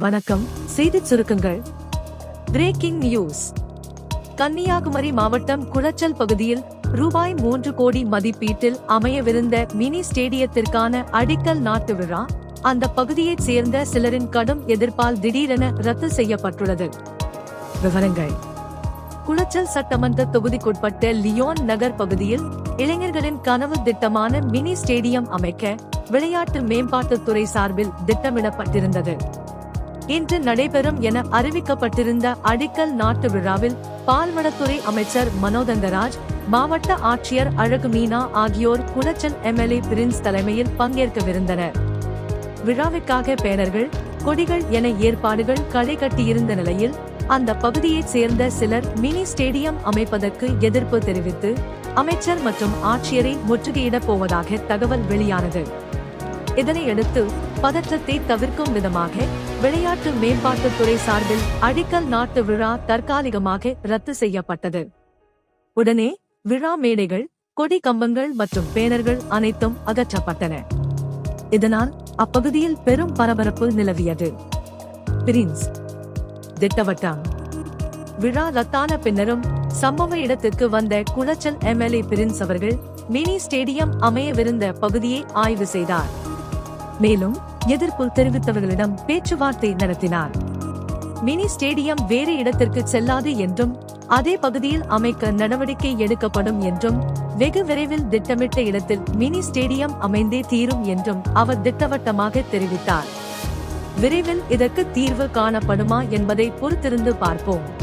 வணக்கம். செய்திச் சுருக்கங்கள். பிரேக்கிங் நியூஸ் கன்னியாகுமரி மாவட்டம் குளச்சல் பகுதியில் ரூபாய் மூன்று கோடி மதிப்பீட்டில் அமையவிருந்த மினி ஸ்டேடியத்திற்கான அடிக்கல் நாட்டு விழா அந்த பகுதியைச் சேர்ந்த சிலரின் கடும் எதிர்ப்பால் திடீரென ரத்து செய்யப்பட்டுள்ளது. விவரங்கள். குளச்சல் சட்டமன்ற தொகுதிக்குட்பட்ட லியோன் நகர் பகுதியில் இளைஞர்களின் கனவு திட்டமான மினி ஸ்டேடியம் அமைக்க விளையாட்டு மேம்பாட்டுத்துறை சார்பில் திட்டமிடப்பட்டிருந்தது. இன்று நடைபெறும் என அறிவிக்கப்பட்டிருந்த அடிக்கல் நாட்டு விழாவில் பால்வளத்துறை அமைச்சர் மனோதங்கராஜ் மாவட்ட ஆட்சியர் அழகு மீனா ஆகியோர் குளச்சல் எம்எல்ஏ பிரின்ஸ் தலைமையில் பங்கேற்கவிருந்தனர். விழாவிற்காக பேனர்கள் கொடிகள் என ஏற்பாடுகள் களை கட்டியிருந்த நிலையில் அந்த பகுதியைச் சேர்ந்த சிலர் மினி ஸ்டேடியம் அமைப்பதற்கு எதிர்ப்பு தெரிவித்து அமைச்சர் மற்றும் ஆட்சியரை முற்றுகையிடப் போவதாக தகவல் வெளியானது. இதனையடுத்து பதற்றத்தை தவிர்க்கும் விதமாக விளையாட்டு மேம்பாட்டுத்துறை சார்பில் அடிக்கல் நாட்டு விழா தற்காலிகமாக ரத்து செய்யப்பட்டது. உடனே விழா மேடைகள் கொடி கம்பங்கள் மற்றும் பேனர்கள் அனைத்தும் அகற்றப்பட்டன. இதனால் அப்பகுதியில் பெரும் பரபரப்பு நிலவியது. பிரின்ஸ் திட்டவட்டம் விழா ரத்தான பின்னரும் சம்பவ இடத்திற்கு வந்த குளச்சல் எம்எல்ஏ பிரின்ஸ் அவர்கள் மினி ஸ்டேடியம் அமையவிருந்த பகுதியை ஆய்வு செய்தார். மேலும் எதிர்ப்பு தெரிவித்தவர்களிடம் பேச்சுவார்த்தை நடத்தினார். மினி ஸ்டேடியம் வேறு இடத்திற்கு செல்லாது என்றும் அதே பகுதியில் அமைக்க நடவடிக்கை எடுக்கப்படும் என்றும் வெகு விரைவில் திட்டமிட்ட இடத்தில் மினி ஸ்டேடியம் அமைந்தே தீரும் என்றும் அவர் திட்டவட்டமாக தெரிவித்தார். விரைவில் இதற்கு தீர்வு காணப்படுமா என்பதை பொறுத்திருந்து பார்ப்போம்.